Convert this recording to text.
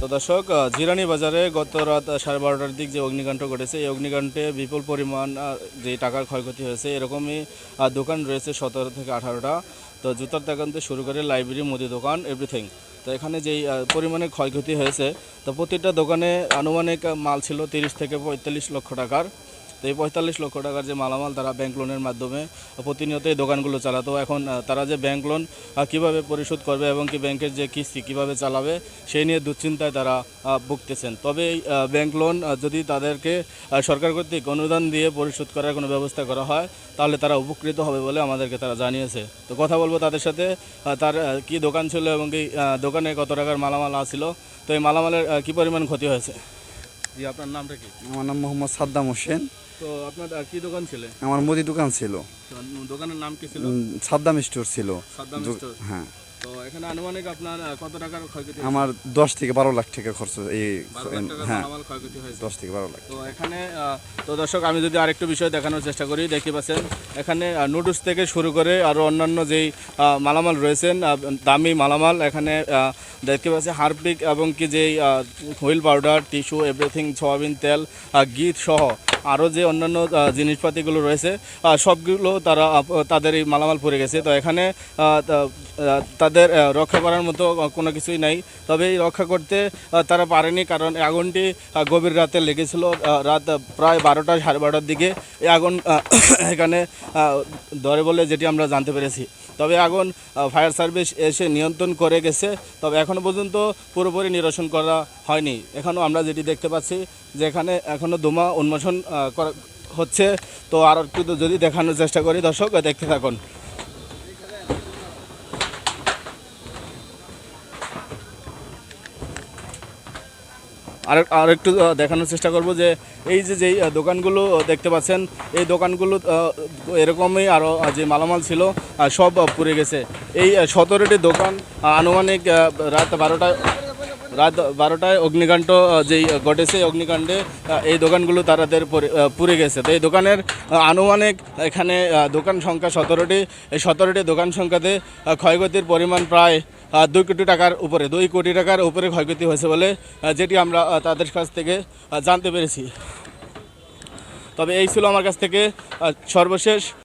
তো দর্শক জিরানি বাজারে গত রাত সাড়ে বারোটার দিক যে অগ্নিকাণ্ড ঘটেছে, এই অগ্নিকাণ্ডে বিপুল পরিমাণ যে টাকার ক্ষয়ক্ষতি হয়েছে, এরকমই দোকান রয়েছে সতেরো থেকে আঠারোটা। তো জুতার দোকান থেকে শুরু করে লাইব্রেরি, মুদি দোকান এভরিথিং তো এখানে যেই পরিমাণে ক্ষয়ক্ষতি হয়েছে, তো প্রতিটা দোকানে আনুমানিক মাল ছিল তিরিশ থেকে পঁয়তাল্লিশ লক্ষ টাকার। তো এই পঁয়তাল্লিশ লক্ষ টাকার যে মালামাল তারা ব্যাংক লোনের মাধ্যমে প্রতিনিয়ত এই দোকানগুলো চালাতো। এখন তারা যে ব্যাংক লোন কীভাবে পরিশোধ করবে এবং কি ব্যাংকের যে কিস্তি কীভাবে চালাবে সেই নিয়ে দুশ্চিন্তায় তারা ভুগতেছেন। তবে এই ব্যাংক লোন যদি তাদেরকে সরকার কর্তৃক অনুদান দিয়ে পরিশোধ করার কোনো ব্যবস্থা করা হয় তাহলে তারা উপকৃত হবে বলে আমাদেরকে তারা জানিয়েছে। তো কথা বলব তাদের সাথে তার কি দোকান ছিল এবং কি দোকানে কত টাকার মালামাল আছিল। তো এই মালামালের কি পরিমাণ ক্ষতি হয়েছে? জি আপনার নামটা কি? আমার নাম মোহাম্মদ সাদ্দাম হোসেন। তো আপনার কি দোকান ছিল? আমার মুদি দোকান ছিল। দোকানের নাম কি ছিল? সাদ্দাম স্টোর ছিল। সাদ্দাম স্টোর। হ্যাঁ। তো এখানে আনুমানিক আপনার কত টাকার ক্ষয়ক্ষতি আমার দশ থেকে বারো লাখ টাকা খরচ এই হ্যাঁ। দশ থেকে বারো লাখ তো এখানে তো দর্শক আমি যদি আরেকটু বিষয় দেখানোর চেষ্টা করি দেখতে পাচ্ছেন এখানে নুডলস থেকে শুরু করে আরও অন্যান্য যেই মালামাল রয়েছেন দামি মালামাল এখানে দেখতে পাচ্ছি হারপিক এবং কি যেই wheel powder tissue everything soybean তেল ঘি সহ আরও যে অন্যান্য জিনিসপাতিগুলো রয়েছে সবগুলো তারা তাদের এই মালামাল পড়ে গেছে। তো এখানে তাদের রক্ষা করার মতো কোনো কিছুই নাই। তবে এই রক্ষা করতে তারা পারেনি কারণ আগুনটি গভীর রাতে লেগেছিল রাত প্রায় বারোটা সাড়ে বারোটার দিকে। এই আগুন এখানে ধরে বলে যেটি আমরা জানতে পেরেছি। তবে আগুন ফায়ার সার্ভিস এসে নিয়ন্ত্রণ করে গেছে। তবে এখনও পর্যন্ত পুরোপুরি নিরসন করা হয়নি। এখনও আমরা যেটি দেখতে পাচ্ছি যে এখানে এখনও ধোঁয়া উন্মোচন হচ্ছে। তো আর একটু যদি দেখানোর চেষ্টা করি, দর্শক, দেখতে থাকুন। আর আর একটু দেখানোর চেষ্টা করব যে, এই যে যেই দোকানগুলো দেখতে পাচ্ছেন, এই দোকানগুলো এরকমই আরও যে মালামাল ছিল সব পুড়ে গেছে। এই সতেরোটি দোকান আনুমানিক রাত বারোটায় রাত বারোটায় অগ্নিকাণ্ড যেই ঘটেছে অগ্নিকাণ্ডে এই দোকানগুলো তাদের পরে- পুড়ে গেছে। তো এই দোকানের আনুমানিক এখানে দোকান সংখ্যা সতেরোটি। এই সতেরোটি দোকান সংখ্যাতে ক্ষয়ক্ষতির পরিমাণ প্রায় দুই কোটি টাকার উপরে, দুই কোটি টাকার উপরে ক্ষয়ক্ষতি হয়েছে বলে যেটি আমরা তাদের কাছ থেকে জানতে পেরেছি। তবে এই ছিল আমার কাছ থেকে সর্বশেষ